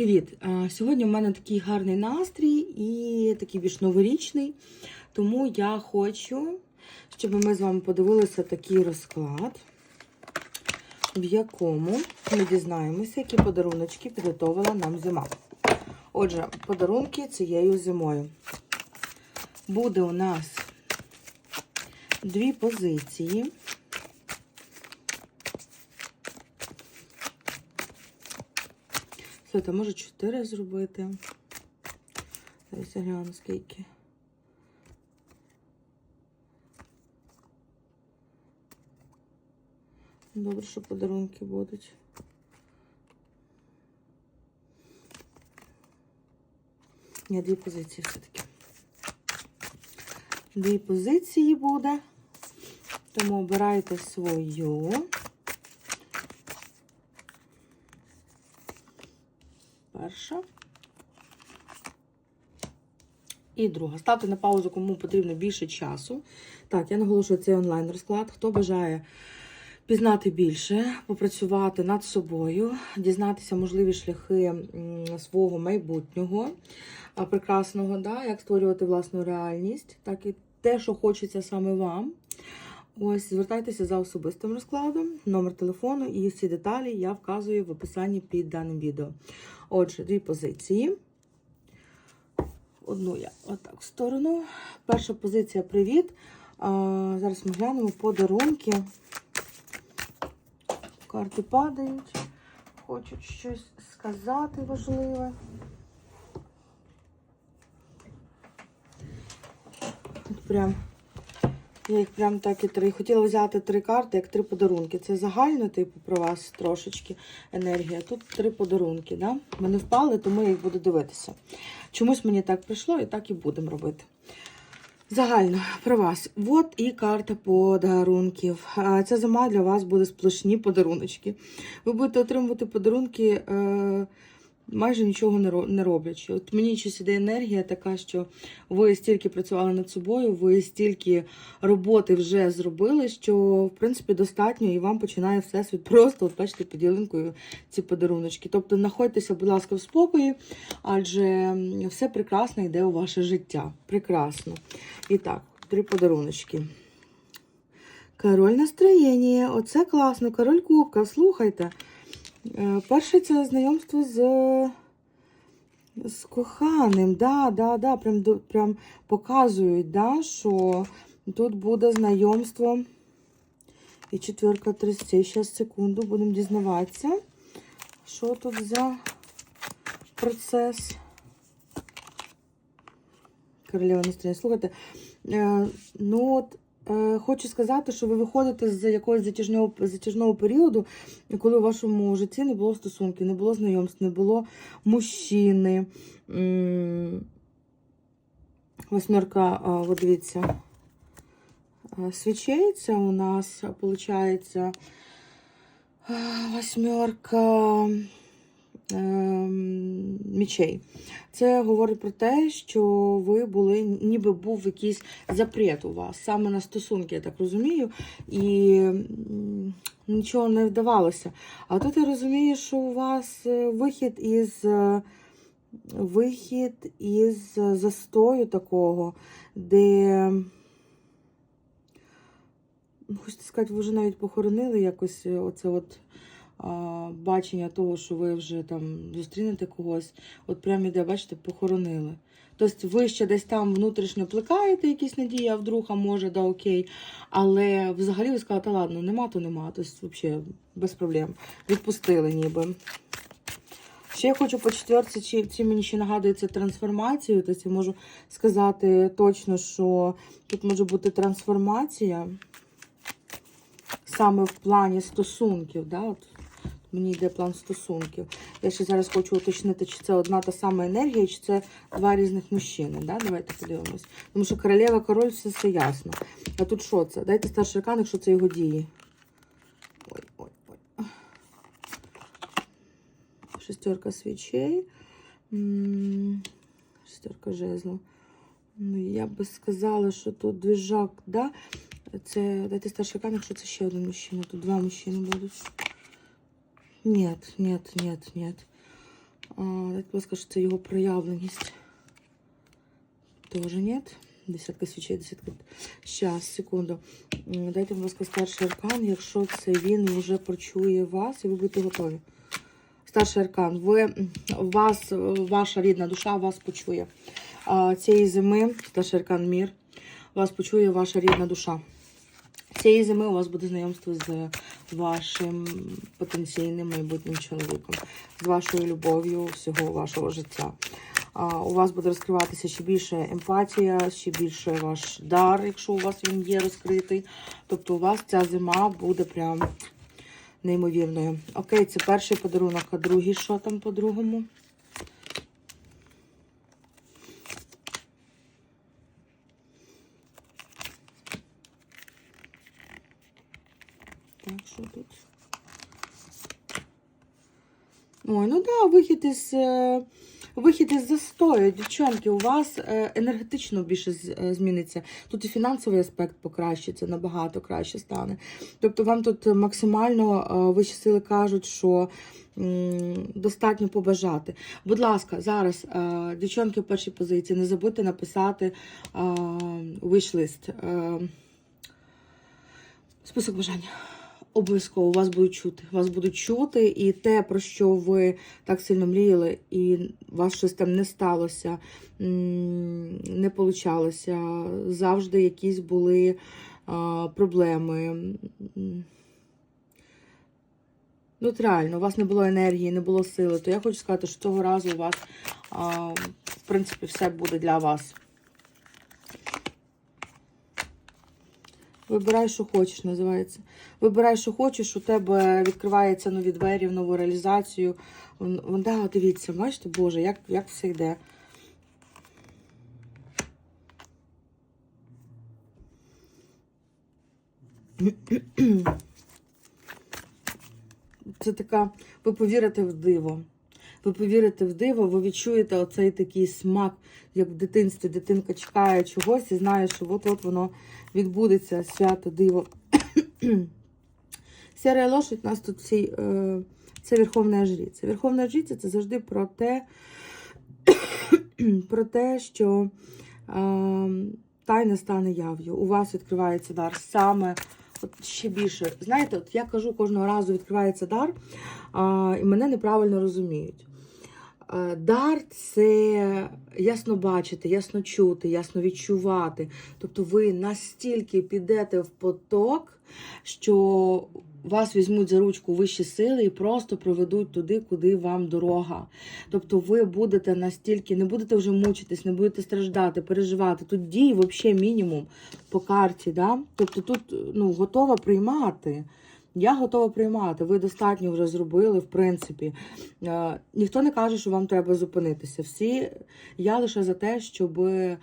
Привіт! Сьогодні в мене такий гарний настрій і такий більш новорічний. Тому я хочу, щоб ми з вами подивилися такий розклад, в якому ми дізнаємося, які подаруночки підготовила нам зима. Отже, подарунки цією зимою. Буде у нас дві позиції. Слухайте, може 4 зробити. Зараз я гляну скільки. Добре, що подарунки будуть. Ні, дві позиції все-таки. Дві позиції буде. Тому обирайте свою. Перша. І друга. Ставте на паузу, кому потрібно більше часу. Так, я наголошую цей онлайн-розклад. Хто бажає пізнати більше, попрацювати над собою, дізнатися можливі шляхи свого майбутнього прекрасного, да, як створювати власну реальність, так і те, що хочеться саме вам. Ось, звертайтеся за особистим розкладом, номер телефону і всі деталі я вказую в описанні під даним відео. Отже, дві позиції. Одну я отак в сторону. Перша позиція привіт. А, зараз ми глянемо подарунки. Карти падають, хочуть щось сказати важливе. От прям, я їх прям так і три. Хотіла взяти три карти, як три подарунки. Це загально, типу, про вас трошечки енергія. Тут три подарунки. Да? Вони впали, тому я їх буду дивитися. Чомусь мені так прийшло, і так і будемо робити. Загально про вас. От і карта подарунків. Ця зима для вас буде сплошні подаруночки. Ви будете отримувати подарунки е, майже нічого не роблячи. От мені щось іде енергія така, що ви стільки працювали над собою, ви стільки роботи вже зробили, що в принципі достатньо, і вам починає всесвіт просто, от бачите, під ці подаруночки. Тобто знаходьтеся, будь ласка, в спокої, адже все прекрасно йде у ваше життя. Прекрасно. І так, три подаруночки. Король настроєння. Оце класно. Король кубка. Слухайте. Е, Перше це знайомство з, з коханим. Да, да, да, прям, прям показують, да, що тут буде знайомство. І четверка тридцять. Зараз секунду, будемо дізнаватися, що тут за процес. Королева настроєння. Слухайте, е, ну от хочу сказати, що ви виходите з якогось затяжного, затяжного періоду, коли у вашому житті не було стосунків, не було знайомств, не було мужчини. Восьмерка, от дивіться, свічей, це у нас, виходить, восьмерка. ем, мічей. Це говорить про те, що ви були, ніби був якийсь запрет у вас, саме на стосунки, я так розумію, і нічого не вдавалося. А тут я розумію, що у вас е, вихід із. е, Вихід із застою такого, де, хочете сказати, ви вже навіть похоронили якось е, оце от бачення того, що ви вже там зустрінете когось, от прямо іде, бачите, похоронили. Тобто ви ще десь там внутрішньо плекаєте якісь надії, а вдруг, а може, да окей. Але взагалі ви сказали, та ладно, нема, то нема. Тобто, взагалі, без проблем. Відпустили ніби. Ще я хочу по четверці, чи, чи мені ще нагадується трансформацію. Тобто я можу сказати точно, що тут може бути трансформація саме в плані стосунків. Да? От мені йде план стосунків. Я ще зараз хочу уточнити, чи це одна та сама енергія, чи це два різних мужчини. Да? Давайте подивимось. Тому що королева, король, все, все ясно. А тут що це? Дайте старший аркан, якщо це його дії. Ой, ой, ой. Шестерка свічей. Шестерка жезлу. Ну, я би сказала, що тут двіжак, да? Це дайте старший аркан, якщо це ще один мужчина. Тут два мужчини будуть. Нет, нет, нет, нет. Дайте, будь що це його проявленість. Тоже нет. Десятка свічей, десятка. Щас, секунду. Дайте, будь ласка, старший аркан, якщо це він вже почує вас і ви будете готові. Старший аркан, ви вас, ваша рідна душа вас почує. Цієї зими, старший аркан мір, вас почує ваша рідна душа. Цієї зими у вас буде знайомство з вашим потенційним майбутнім чоловіком, з вашою любов'ю всього вашого життя. У вас буде розкриватися ще більше емпатія, ще більше ваш дар, якщо у вас він є розкритий. Тобто у вас ця зима буде прям неймовірною. Окей, це перший подарунок, а другий що там по-другому? Так, що тут? Ой, ну да, вихід із, е, вихід із застою. Дівчонки, у вас е, енергетично більше е, зміниться. Тут і фінансовий аспект покращиться, набагато краще стане. Тобто вам тут максимально вищі сили кажуть, що достатньо побажати. Будь ласка, зараз, дівчонки в першій позиції, не забудьте написати вишлист. Список бажань. Обов'язково вас будуть чути. Вас будуть чути, і те, про що ви так сильно мріяли, і вас щось там не сталося, не получалося. Завжди якісь були проблеми. Ну, реально, у вас не було енергії, не було сили, то я хочу сказати, що цього разу у вас, в принципі, все буде для вас. Вибирай, що хочеш, називається. Вибирай, що хочеш, у тебе відкриваються нові двері в нову реалізацію. Да, дивіться, бачите, Боже, як, як все йде. Це така, ви повірите в диво. Ви повірите в диво, ви відчуєте оцей такий смак, як в дитинстві дитинка чекає чогось і знає, що от-от воно відбудеться, свято, диво. Сяра лошадь у нас тут всі, е, це Верховна Жриця. Верховна Жриця це завжди про те, про те, що е, тайна стане яв'ю. У вас відкривається дар саме от ще більше. Знаєте, от я кажу кожного разу відкривається дар, а, і мене неправильно розуміють. Е, Дар це ясно бачити, ясно чути, ясно відчувати. Тобто ви настільки підете в поток, що вас візьмуть за ручку вищі сили і просто проведуть туди, куди вам дорога. Тобто ви будете настільки, не будете вже мучитись, не будете страждати, переживати. Тут дій взагалі мінімум по карті. Да? Тобто тут ну, готова приймати. Я готова приймати. Ви достатньо вже зробили, в принципі. Е, ніхто не каже, що вам треба зупинитися. Всі я лише за те, щоб е,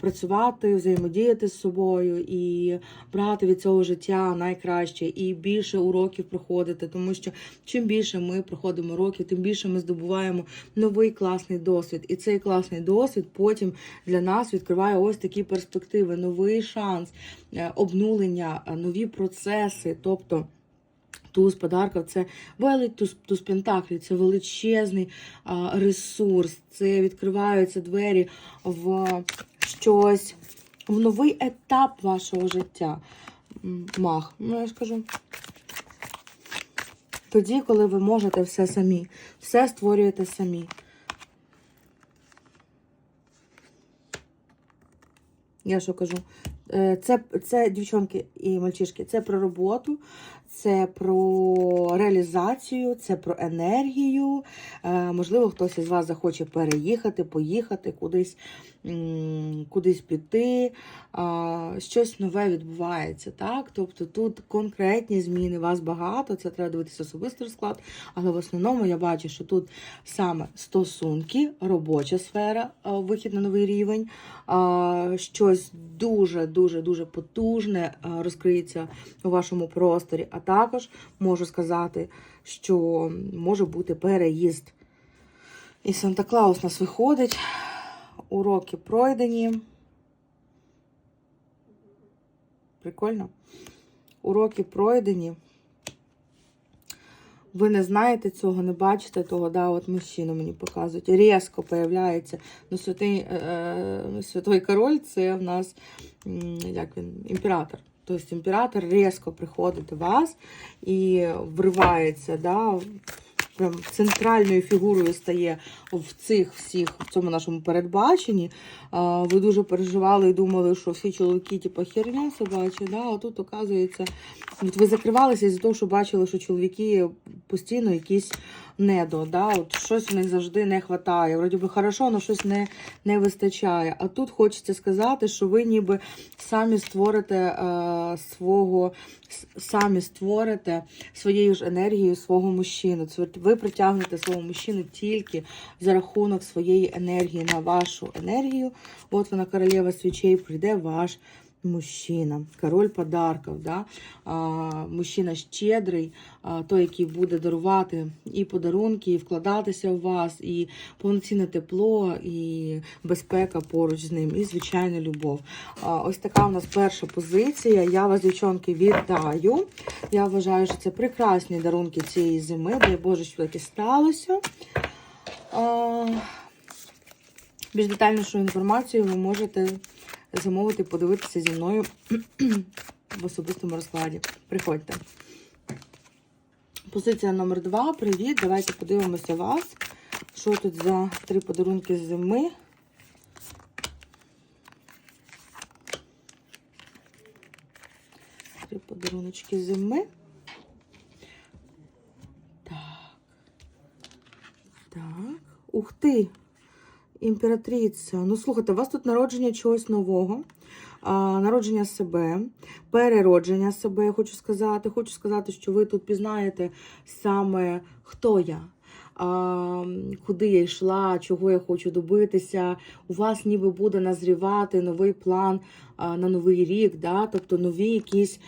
працювати, взаємодіяти з собою і брати від цього життя найкраще і більше уроків проходити. Тому що чим більше ми проходимо років, тим більше ми здобуваємо новий класний досвід. І цей класний досвід потім для нас відкриває ось такі перспективи, новий шанс, е, обнулення, е, нові процеси. Тобто. Туз подарка це велик туз, туз пентаклів, це величезний а, ресурс. Це відкриваються двері в щось, в новий етап вашого життя. Мах, ну я ж кажу. Тоді, коли ви можете все самі, все створюєте самі. Я що кажу? Е, Це, це дівчонки і мальчишки, це про роботу, це про реалізацію, це про енергію. Е, Можливо, хтось із вас захоче переїхати, поїхати, кудись, кудись піти. Щось нове відбувається. так? Тобто тут конкретні зміни, вас багато, це треба дивитися особистий розклад, але в основному я бачу, що тут саме стосунки, робоча сфера, вихід на новий рівень, щось дуже дуже дуже потужне розкриється у вашому просторі. А також можу сказати, що може бути переїзд. І Санта Клаус нас виходить. Уроки пройдені. Прикольно. Уроки пройдені. Ви не знаєте цього, не бачите того, да, от мужчину мені показують. Різко появляється. Ну, святий, е, е, святой король це в нас як він, імператор. Тобто імператор різко приходить до вас і вривається, да, прям центральною фігурою стає в цих всіх, в цьому нашому передбаченні. Ви дуже переживали і думали, що всі чоловіки, типу, херня собача, да, а тут, оказується, от ви закривалися із-за того, що бачили, що чоловіки постійно якісь недо, да, от щось в них завжди не вистачає. Вроді би хорошо, але щось не, не вистачає. А тут хочеться сказати, що ви ніби самі створите е, свого, самі створите своєю ж енергією свого мужчину. Ви притягнете свого мужчину тільки за рахунок своєї енергії на вашу енергію. От вона королева свічей прийде ваш мужчина, король подарків, да? а, мужчина щедрий, а, той, який буде дарувати і подарунки, і вкладатися в вас, і повноцінне тепло, і безпека поруч з ним, і звичайно любов. А, ось така у нас перша позиція. Я вас, дівчонки, вітаю. Я вважаю, що це прекрасні дарунки цієї зими. Дай Боже, що таке сталося. А, більш детальнішу інформацію ви можете замовити, подивитися зі мною в особистому розкладі. Приходьте. Позиція номер два. Привіт. Давайте подивимося вас. Що тут за три подарунки з зими? Три подаруночки зими. Так. Так. Ух ти! Імператриця. Ну, слухайте, у вас тут народження чогось нового, а, народження себе, переродження себе, я хочу сказати. Хочу сказати, що ви тут пізнаєте саме хто я. А, куди я йшла, чого я хочу добитися. У вас ніби буде назрівати новий план а, на новий рік, да? тобто нові якісь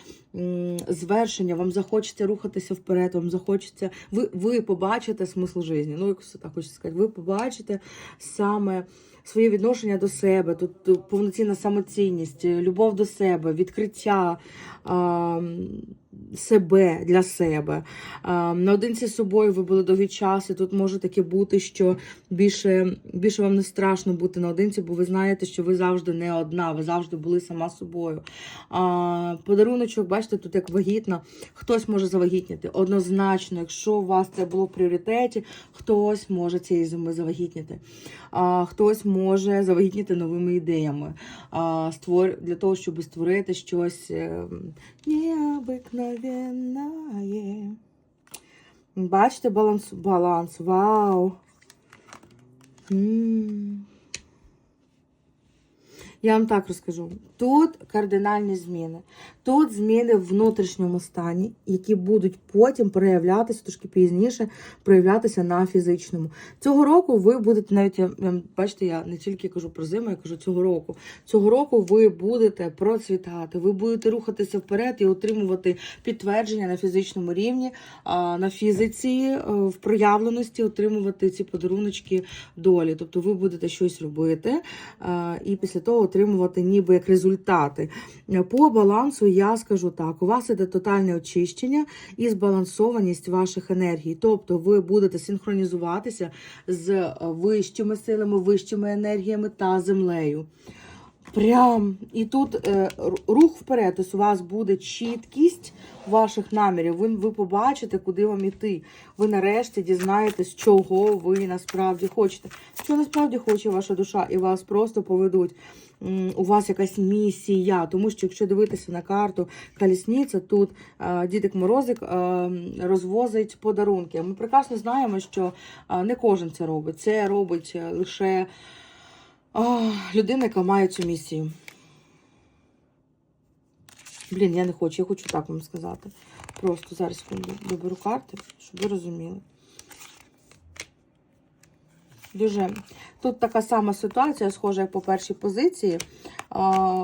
звершення. Вам захочеться рухатися вперед, вам захочеться. Ви, ви побачите смисл життя. Ну, як так хочу сказати, ви побачите саме своє відношення до себе, тут повноцінна самоцінність, любов до себе, відкриття а, себе для себе. Наодинці з собою ви були довгий час, і тут може таке бути, що більше, більше вам не страшно бути наодинці, бо ви знаєте, що ви завжди не одна, ви завжди були сама собою. Подаруночок, бачите, тут як вагітна, хтось може завагітніти. Однозначно, якщо у вас це було в пріоритеті, хтось може цієї зими завагітніти. Хтось може завагітніти новими ідеями. Для того, щоб створити щось е, необикновенне. Бачите, баланс, баланс. Вау. м Я вам так розкажу. Тут кардинальні зміни. Тут зміни в внутрішньому стані, які будуть потім проявлятися трошки пізніше, проявлятися на фізичному. Цього року ви будете навіть я, бачите, я не тільки кажу про зиму, я кажу цього року. Цього року ви будете процвітати, ви будете рухатися вперед і отримувати підтвердження на фізичному рівні, на фізиці, е, в проявленості, отримувати ці подаруночки долі. Тобто ви будете щось робити е, і після того отримувати ніби як результати. Е, По балансу я скажу так: у вас іде тотальне очищення і збалансованість ваших енергій. Тобто ви будете синхронізуватися з е, вищими силами, вищими енергіями та землею. Прям і тут е, рух вперед. Тобто у вас буде чіткість ваших намірів. Ви, ви побачите, куди вам іти. Ви нарешті дізнаєтесь, чого ви насправді хочете. Що насправді хоче ваша душа, і вас просто поведуть. У вас якась місія, тому що якщо дивитися на карту колісниця, тут е, дідик Морозик е, розвозить подарунки. Ми прекрасно знаємо, що е, не кожен це робить. Це робить лише людина, яка має цю місію. Блін, я не хочу, я хочу так вам сказати. Просто зараз доберу карти, щоб ви розуміли. Дуже тут така сама ситуація, схожа як по першій позиції.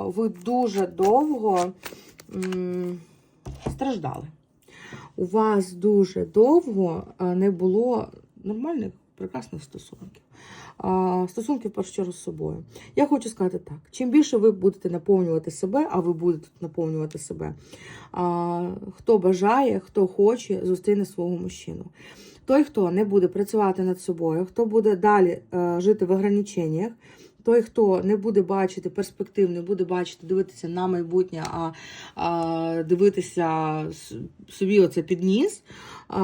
Ви дуже довго страждали. У вас дуже довго не було нормальних прекрасних стосунків. Стосунки першу з собою. Я хочу сказати так: чим більше ви будете наповнювати себе, а ви будете наповнювати себе, хто бажає, хто хоче, зустріне свого мужчину. Той, хто не буде працювати над собою, хто буде далі е, жити в ограниченнях, той, хто не буде бачити перспектив, не буде бачити, дивитися на майбутнє, а, а дивитися собі оце під ніс, а,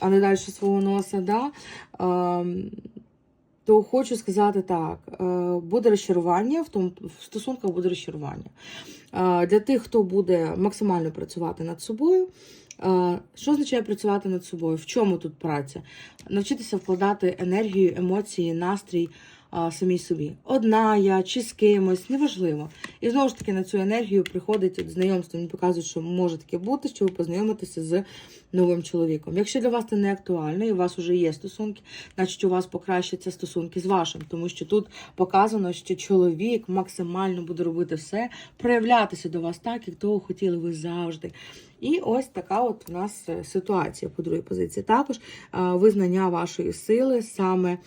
а не далі свого носа, да, а, то хочу сказати так: е, буде розчарування, в тому в стосунках буде розчарування. Е, Для тих, хто буде максимально працювати над собою. Що означає працювати над собою? В чому тут праця? Навчитися вкладати енергію, емоції, настрій самій собі. Одна я чи з кимось, неважливо. І знову ж таки на цю енергію приходить знайомство. Мені показують, що може таке бути, що ви познайомитеся з новим чоловіком. Якщо для вас це не актуально, і у вас вже є стосунки, значить у вас покращаться стосунки з вашим, тому що тут показано, що чоловік максимально буде робити все, проявлятися до вас так, як того хотіли ви завжди. І ось така от у нас е, ситуація по другій позиції. Також е, визнання вашої сили саме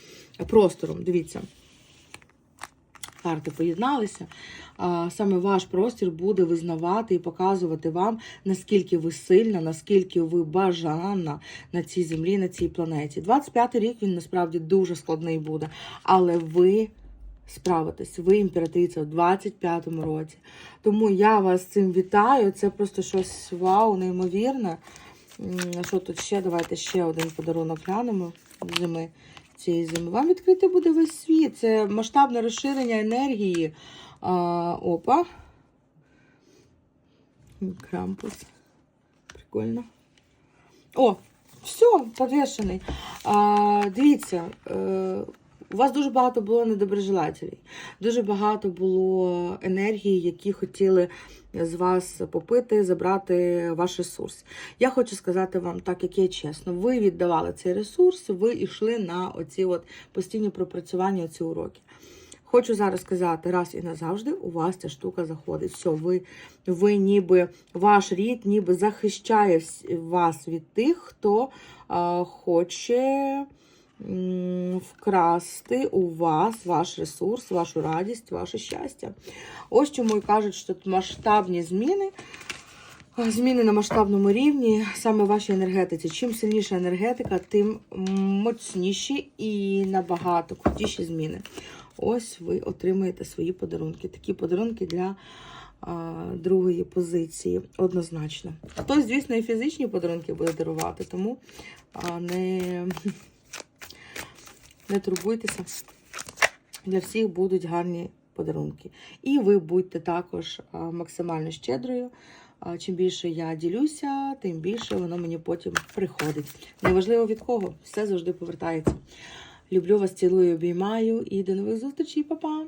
простором. Дивіться, карти поєдналися. Саме ваш простір буде визнавати і показувати вам, наскільки ви сильна, наскільки ви бажана на цій землі, на цій планеті. 25-й рік він насправді дуже складний буде, але ви справитесь, ви імператриця в 25-му році. Тому я вас з цим вітаю. Це просто щось вау, неймовірне. Що тут ще? Давайте ще один подарунок глянемо зими. Цієї зими. Вам відкритий буде весь світ. Це масштабне розширення енергії. А, опа. Крампус. Прикольно. О, все, підвішений. А, дивіться, е, у вас дуже багато було недоброжелателів. Дуже багато було енергії, які хотіли з вас попити, забрати ваш ресурс. Я хочу сказати вам так, як є чесно. Ви віддавали цей ресурс, ви йшли на оці от постійні пропрацювання, оці уроки. Хочу зараз сказати раз і назавжди, у вас ця штука заходить. Все, ви, ви ніби ваш рід ніби захищає вас від тих, хто а, хоче вкрасти у вас ваш ресурс, вашу радість, ваше щастя. Ось чому і кажуть, що тут масштабні зміни. Зміни на масштабному рівні саме вашій енергетиці. Чим сильніша енергетика, тим моцніші і набагато крутіші зміни. Ось ви отримуєте свої подарунки. Такі подарунки для а, другої позиції, однозначно. Хтось, звісно, і фізичні подарунки буде дарувати, тому а, не, не турбуйтеся. Для всіх будуть гарні подарунки. І ви будьте також максимально щедрою. Чим більше я ділюся, тим більше воно мені потім приходить. Неважливо від кого, все завжди повертається. Люблю вас, цілую, обіймаю і до нових зустрічей, Па-па!